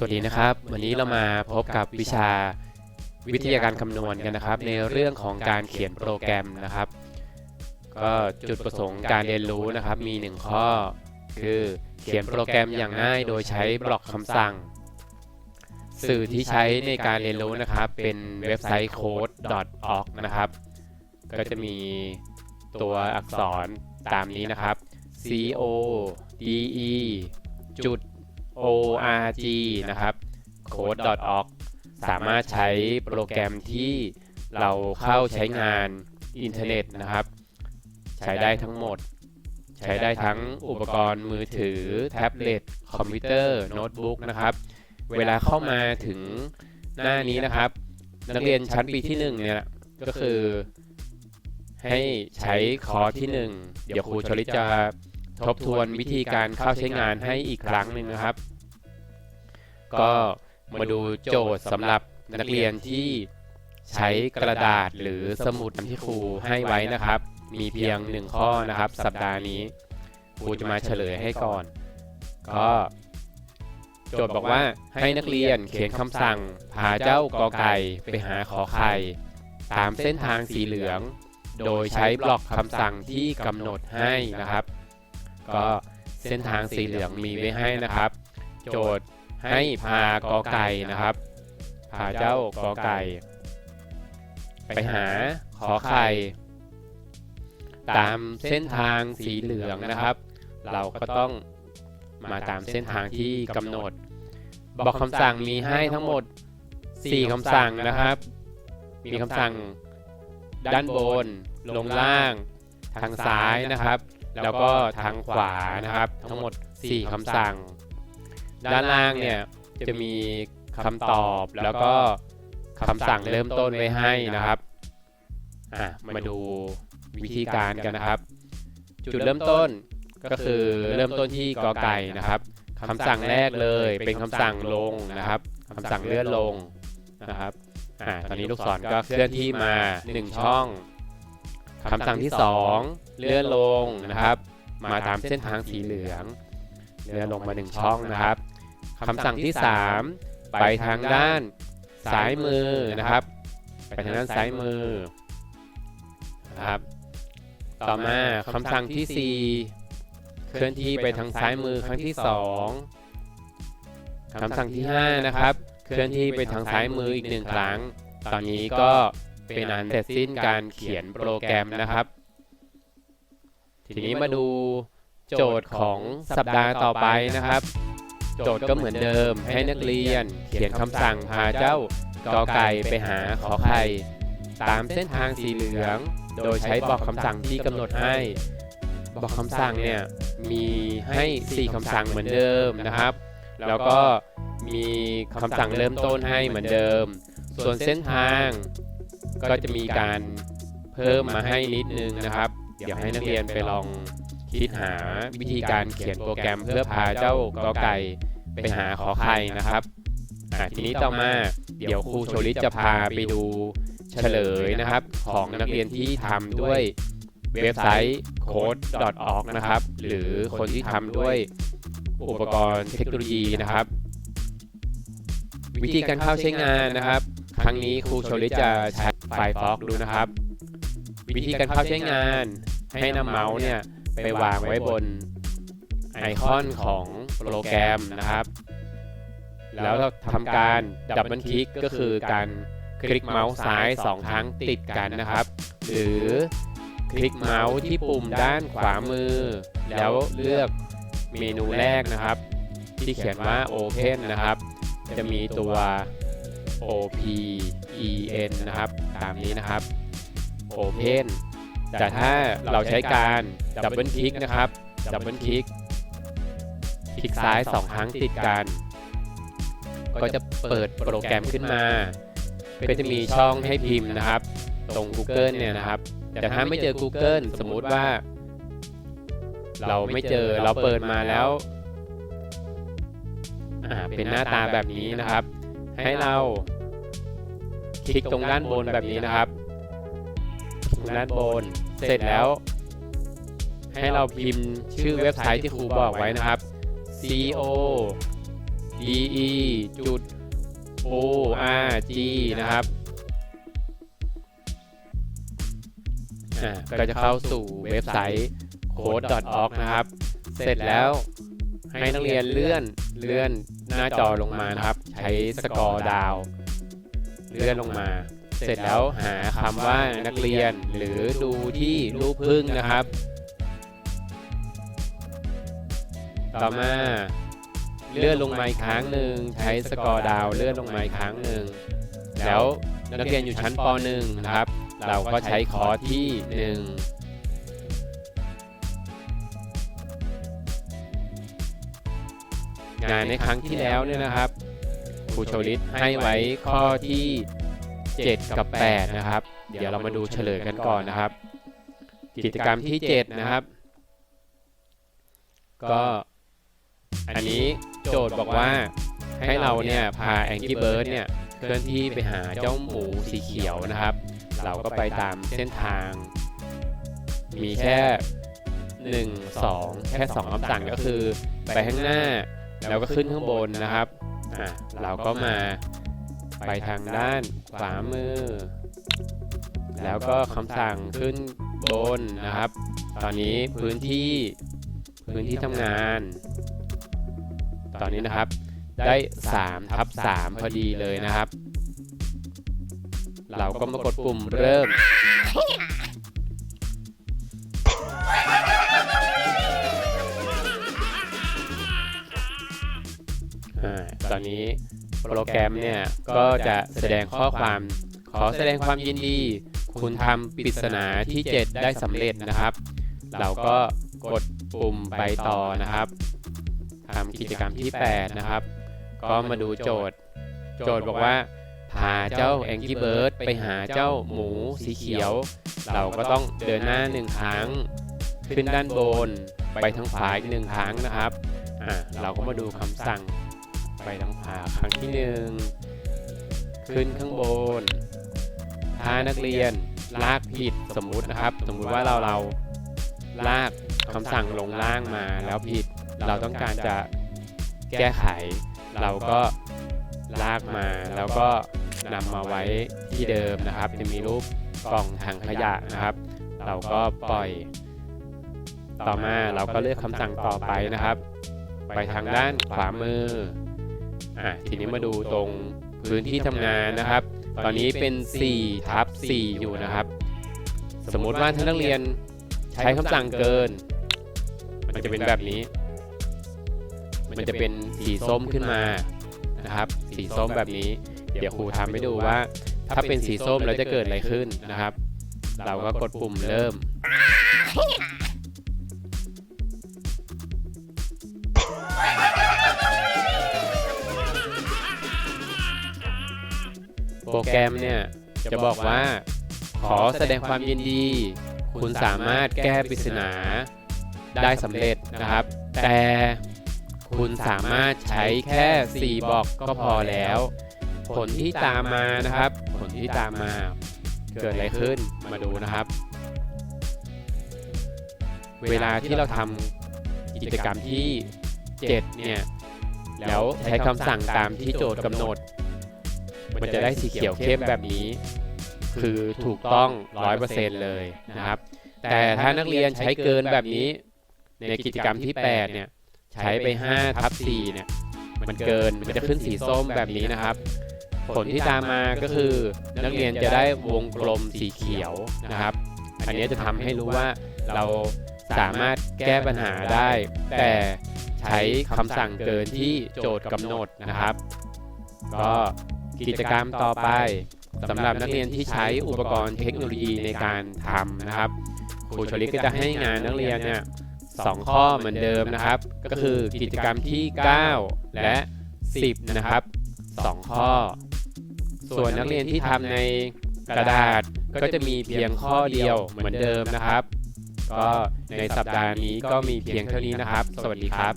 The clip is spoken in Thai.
สวัสดีนะครับ วันนี้เรามาพบกับวิชาวิทยาการคำนวณกันนะครับ ในเรื่องของการเขียนโปรแกรมนะครับ ก็จุดประสงค์การเรียนรู้นะครับมี 1 ข้อ คือเขียนโปรแกรมอย่างง่ายโดยใช้บล็อกคำสั่ง สื่อที่ใช้ในการเรียนรู้นะครับ เป็นเว็บไซต์ code.org นะครับ ก็จะมีตัวอักษรตามนี้นะครับ c o d e จุด org นะครับ code.org สามารถใช้โปรแกรมที่เราเข้าใช้งานอินเทอร์เน็ตนะครับ ใช้ได้ทั้งหมด ใช้ได้ทั้งอุปกรณ์มือถือ แท็บเล็ต คอมพิวเตอร์ โน้ตบุ๊กนะครับ เวลาเข้ามาถึงหน้านี้นะครับ นักเรียนชั้นปีที่1เนี่ยก็คือให้ใช้คอร์สที่ 1 เดี๋ยวครูชลิตจะทบทวนวิธีการเข้าใช้งานให้อีกครั้งหนึ่งนะครับ ก็มาดูโจทย์สำหรับนักเรียนที่ใช้กระดาษหรือสมุดที่ครูให้ไว้นะครับ มีเพียงหนึ่งข้อนะครับ สัปดาห์นี้ครูจะมาเฉลยให้ก่อน ก็โจทย์บอกว่าให้นักเรียนเขียนคำสั่งพาเจ้ากอไก่ไปหาขอไข่ ตามเส้นทางสีเหลือง โดยใช้บล็อกคำสั่งที่กำหนดให้นะครับ ก็เส้นทางสีเหลืองมีไว้ให้นะครับ โจทย์ ให้พากอไก่นะครับ พาเจ้ากอไก่ ไปหาขอไข่ ตามเส้นทางสีเหลืองนะครับ เราก็ต้องมาตามเส้นทางที่กำหนด บอกคำสั่งมีให้ทั้งหมด 4คำสั่งนะครับ มีคำสั่งด้านบน ลงล่าง ทางซ้ายนะครับ แล้วก็ทางขวานะครับ ทั้งหมด 4คำสั่ง ด้านล่างเนี่ยจะมีคำตอบแล้วก็คำสั่งเริ่มต้นไว้ให้นะครับอะมาดูวิธีการกันนะครับ จุดเริ่มต้นก็คือเริ่มต้นที่กอไก่นะครับคำสั่งแรกเลยเป็นคำสั่งลงนะครับคำสั่งเลื่อนลงนะครับอ่าตอนนี้ลูกศรก็เคลื่อนที่มา 1 ช่องคำสั่งที่ 2 เลื่อนลงนะครับ มาตามเส้นทางสีเหลือง เลื่อนลงมา 1 ช่องนะครับ คำสั่งที่ 3 ไปทางด้านซ้ายมือนะครับ ไปทางด้านซ้ายมือนะครับต่อมาคำสั่งที่ 4 เคลื่อนที่ไปทางซ้ายมือครั้งที่ 2คำสั่งที่ 5 นะครับ เคลื่อนที่ไปทางซ้ายมืออีกหนึ่งครั้ง ตอนนี้ก็เป็นอันเสร็จสิ้นการเขียนโปรแกรมนะครับ ทีนี้มาดูโจทย์ของสัปดาห์ต่อไปนะครับ โจทย์ก็เหมือนเดิม ให้นักเรียน เขียนคำสั่งพาเจ้ากอไก่ไปหาขอไข่ตามเส้นทางสีเหลือง โดยใช้บอกคำสั่งที่กำหนดให้ บอกคำสั่งเนี่ยมีให้ 4คำสั่งเหมือนเดิมนะครับ แล้วก็มีคำสั่งเริ่มต้นให้เหมือนเดิม ส่วนเส้นทางก็จะมีการเพิ่มมาให้นิดนึงนะครับ เดี๋ยวให้นักเรียนไปลอง คิดหาวิธีการเขียนโปรแกรมเพื่อพาเจ้ากอไก่ไปหาขอไข่นะครับทีนี้ต่อมาเดี๋ยวครูโชลิตจะพาไปดูเฉลยนะครับ ของนักเรียนที่ทำด้วยเว็บไซต์ code.org นะครับ หรือคนที่ทำด้วยอุปกรณ์เทคโนโลยีนะครับ วิธีการเข้าใช้งานนะครับ ครั้งนี้ครูโชลิตจะใช้ไฟล์ฟอกดูนะครับ วิธีการเข้าใช้งานให้นำเมาส์เนี่ย ไปวางไว้บนไอคอนของโปรแกรมนะครับ แล้วเราทำการดับเบิลคลิกก็คือการคลิกเมาส์ซ้าย 2 ครั้งติดกันนะครับ หรือคลิกเมาส์ที่ปุ่มด้านขวามือ แล้วเลือกเมนูแรกนะครับ ที่เขียนว่า Open นะครับ จะมีตัว O P E N นะครับ ตามนี้นะครับ Open แต่ถ้าเราใช้การดับเบิลคลิกนะครับดับเบิลคลิกคลิกซ้าย 2 ครั้งติดกัน ก็จะเปิดโปรแกรมขึ้นมาก็จะมีช่องให้พิมพ์นะครับ ตรง Google เนี่ยนะครับ แต่ถ้าไม่เจอ Google สมมุติว่า เราไม่เจอเราเปิดมาแล้วเป็นหน้าตาแบบนี้นะครับ ให้เราคลิกตรงด้านบนแบบนี้นะครับ ด้านบน เสร็จแล้ว ให้เราพิมพ์ชื่อเว็บไซต์ที่ครูบอกไว้นะครับ co de จุด org นะครับอ่าก็จะเข้าสู่เว็บไซต์ code.org นะครับ เสร็จแล้วให้นักเรียนเลื่อนเลื่อนหน้าจอลงมานะครับ ใช้สกอร์ดาว เลื่อนลงมา เสร็จแล้วหาคำว่านักเรียนหรือดูที่รูปพึ่งนะครับ ต่อมาเลื่อนลงมาอีกครั้งหนึ่งใช้สกอร์ดาวเลื่อนลงมาอีกครั้งหนึ่งแล้วนักเรียนอยู่ชั้นป .1 นะครับ เราก็ใช้คอที่ 1งานในครั้งที่แล้วเนี่ยนะครับครูโชลิตให้ไว้ข้อที่ 7 กับ 8 นะครับ เดี๋ยวเรามาดูเฉลยกันก่อนนะครับ กิจกรรมที่ 7 นะครับ ก็อันนี้โจทย์บอกว่าให้เราเนี่ยพาแองกี้เบิร์ดเนี่ยเคลื่อนที่ไปหาเจ้าหมูสีเขียวนะครับ เราก็ไปตามเส้นทาง มีแค่ 1 2 แค่2คำสั่งก็คือ ไปข้างหน้า แล้วก็ขึ้นข้างบนนะครับ อะ เราก็มา ไปทางด้านขวามือ แล้วก็คำสั่งขึ้นบนนะครับ ตอนนี้พื้นที่พื้นที่ทำงาน ตอนนี้นะครับ ได้3ทับ3พอดีเลยนะครับ เราก็มากดปุ่มเริ่ม ตอนนี้ โปรแกรมเนี่ยก็จะแสดงข้อความขอแสดงความยินดี คุณทำปริศนาที่ 7 ได้สำเร็จนะครับ เราก็กดปุ่มไปต่อนะครับทำกิจกรรมที่ 8 นะครับ ก็มาดูโจทย์ โจทย์บอกว่าพาเจ้าแองกี้เบิร์ดไปหาเจ้าหมูสีเขียว เราก็ต้องเดินหน้าหนึ่งครั้ง ขึ้นด้านบน ไปทางขวาอีกหนึ่งครั้งนะครับ อ่าเราก็มาดูคำสั่ง ไปทางขวาครั้งที่หนึ่งขึ้นข้างบนถ้านักเรียน ลากผิดสมมุตินะครับ สมมุติว่าเราเราลากคำสั่งลงล่างมาแล้วผิด เราต้องการจะแก้ไข เราก็ลากมาแล้วก็นำมาไว้ที่เดิมนะครับ จะมีรูปกล่องถังขยะนะครับ เราก็ปล่อย ต่อมาเราก็เลือกคำสั่งต่อไปนะครับ ไปทางด้านขวามือ อะทีนี้มาดูตรงพื้นที่ทำงานนะครับ ตอนนี้เป็น4ทับ4อยู่นะครับ สมมุติว่าถ้านักเรียนใช้คำสั่งเกิน มันจะเป็นแบบนี้ มันจะเป็นสีส้มขึ้นมานะครับ สีส้มแบบนี้ เดี๋ยวครูทำให้ดูว่า ถ้าเป็นสีส้มแล้วจะเกิดอะไรขึ้นนะครับ เราก็กดปุ่มเริ่ม โปรแกรมเนี่ยจะบอกว่า ขอแสดงความยินดี คุณสามารถแก้ปริศนาได้สำเร็จนะครับ แต่คุณสามารถใช้แค่ 4บล็อกก็พอแล้ว ผลที่ตามมานะครับ ผลที่ตามมาเกิดอะไรขึ้นมาดูนะครับ เวลาที่เราทำกิจกรรมที่ 7 เนี่ย แล้วใช้คำสั่งตามที่โจทย์กำหนด มันจะได้สีเขียวเข้มแบบนี้ คือถูกต้อง 100%เลยนะครับ แต่ถ้านักเรียนใช้เกินแบบนี้ ในกิจกรรมที่ 8 เนี่ย ใช้ไป5ทับ4เนี่ย มันเกิน มันจะขึ้นสีส้มแบบนี้นะครับ ผลที่ตามมาก็คือ นักเรียนจะได้วงกลมสีเขียวนะครับ อันนี้จะทำให้รู้ว่าเราสามารถแก้ปัญหาได้ แต่ใช้คำสั่งเกินที่โจทย์กำหนดนะครับ ก็ กิจกรรมต่อไปสำหรับนักเรียนที่ใช้อุปกรณ์เทคโนโลยีในการทำนะครับครูชลิตก็จะให้งานนักเรียนเนี่ยสองข้อเหมือนเดิมนะครับ ก็คือกิจกรรมที่ 9 และ 10 นะครับ 2 ข้อ ส่วนนักเรียนที่ทำในกระดาษก็จะมีเพียงข้อเดียวเหมือนเดิมนะครับ ก็ในสัปดาห์นี้ก็มีเพียงเท่านี้นะครับ สวัสดีครับ